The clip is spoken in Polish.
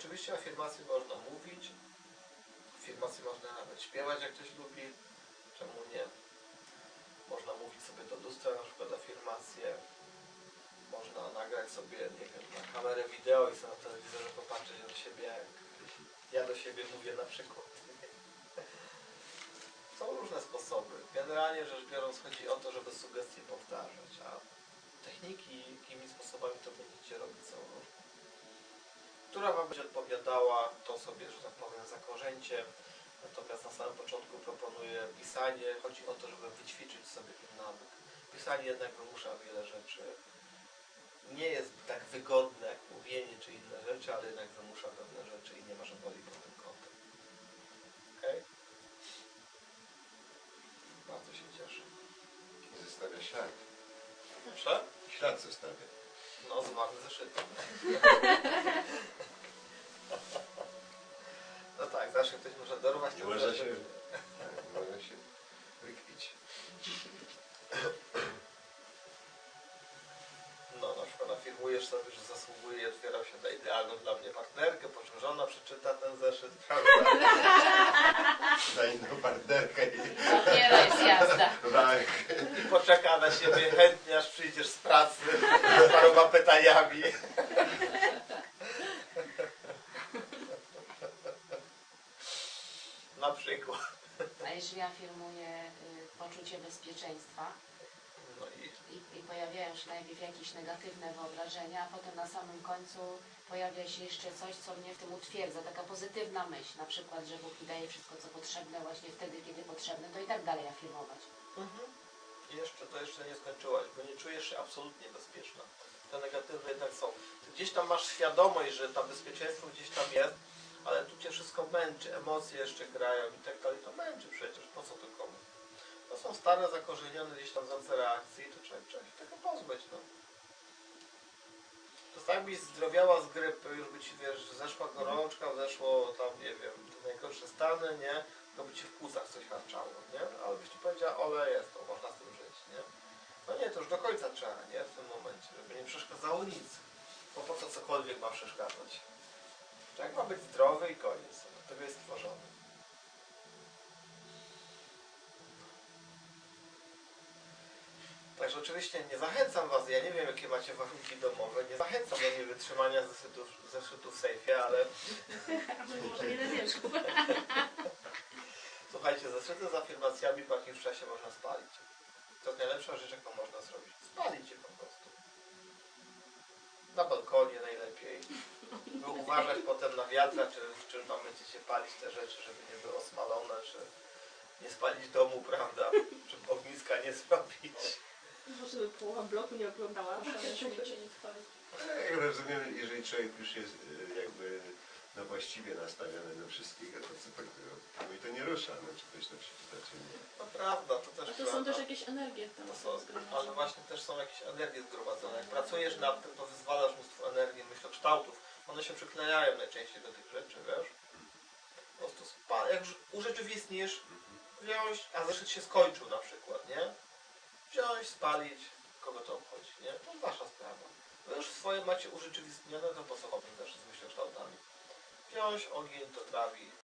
Oczywiście afirmacje można mówić, afirmacje można nawet śpiewać, jak ktoś lubi. Czemu nie? Można mówić sobie do lustra na przykład afirmacje. Można nagrać sobie, nie wiem, na kamerę wideo i sobie na telewizorze popatrzeć od siebie, jak ja do siebie mówię na przykład. Są różne sposoby. Generalnie rzecz biorąc chodzi o to, żeby sugestie powtarzać, a techniki, jakimi sposobami to będziecie robić. Która Wam będzie odpowiadała, to sobie, że tak powiem, zakorzęcie. Natomiast na samym początku proponuję pisanie. Chodzi o to, żeby wyćwiczyć sobie ten nawyk. Pisanie jednak wymusza wiele rzeczy. Nie jest tak wygodne jak mówienie czy inne rzeczy, ale jednak wymusza pewne rzeczy i nie ma, że boli pod tym kątem. Okej? Bardzo się cieszę. I zostawia ślad. Proszę? Ślad zostawia. No, zmarły zeszyty. No tak, zawsze ktoś może dorwać zeszyt. się, można się wykpić. Afirmujesz sobie, że zasługuje i otwieram się na idealną dla mnie partnerkę, po czym żona przeczyta ten zeszyt, prawda? Za inną partnerkę i Dopiero jest jazda. tak. I poczeka na siebie chętnie, aż przyjdziesz z pracy z paroma pytaniami. Na przykład. A jeżeli afirmuje y, poczucie bezpieczeństwa się najpierw jakieś negatywne wyobrażenia, a potem na samym końcu pojawia się jeszcze coś, co mnie w tym utwierdza, taka pozytywna myśl, na przykład, że Bóg mi daje wszystko, co potrzebne właśnie wtedy, kiedy potrzebne, to i tak dalej afirmować. Mhm. Jeszcze to jeszcze nie skończyłaś, bo nie czujesz się absolutnie bezpieczna. Te negatywne jednak są. Ty gdzieś tam masz świadomość, że tam bezpieczeństwo gdzieś tam jest, ale tu cię wszystko męczy, emocje jeszcze grają i tak dalej. To męczy przecież, po co to komu? Są stare, zakorzenione gdzieś tam wzorce reakcji, to trzeba, trzeba się tego pozbyć, no. To tak jakbyś zdrowiała z grypy, już by ci, wiesz, zeszła gorączka, zeszło tam, nie wiem, te najgorsze stany, nie? To by ci w płucach coś harczało, nie? Ale byś ci powiedziała, ole jest, to można z tym żyć, nie? No nie, to już do końca trzeba, nie? W tym momencie, żeby nie przeszkadzało nic. Bo po co cokolwiek ma przeszkadzać? Człowiek ma być zdrowy i koniec. Do tego jest stworzony. Także oczywiście nie zachęcam Was, ja nie wiem jakie macie warunki domowe, nie zachęcam do niewytrzymania zeszytów, zeszytów w sejfie, ale Może nie wierzchu. słuchajcie, zeszyty z afirmacjami po jakimś czasie można spalić. To jest najlepsza rzecz jaką można zrobić. Spalić je po prostu. Na balkonie najlepiej. By uważać potem na wiatra, czy w czym tam będziecie palić te rzeczy, żeby nie było spalone, czy nie spalić domu, prawda? Żeby ogniska nie zrobić. Połowa bloku nie oglądała. Jak rozumiem, jeżeli człowiek już jest y, jakby no właściwie nastawiony do wszystkiego, to co tak i to nie rusza, no czy ktoś to przeczyta, czy nie. No prawda, to też A to są prawda. też jakieś energie tam To są są, ale właśnie też są jakieś energie zgromadzone. Jak pracujesz nad tym, to wyzwalasz mnóstwo energii, myślokształtów. One się przyklejają najczęściej do tych rzeczy, wiesz? Po prostu spa- jak już urzeczywistnisz, wziąć, a zeszyt się skończył na przykład, nie? Wziąć, spalić, kogo to obchodzi, nie? To wasza sprawa. Wy już swoje macie urzeczywistnione, to po co zeszyt z myślokształtami? Wziąć, ogień, to trawi,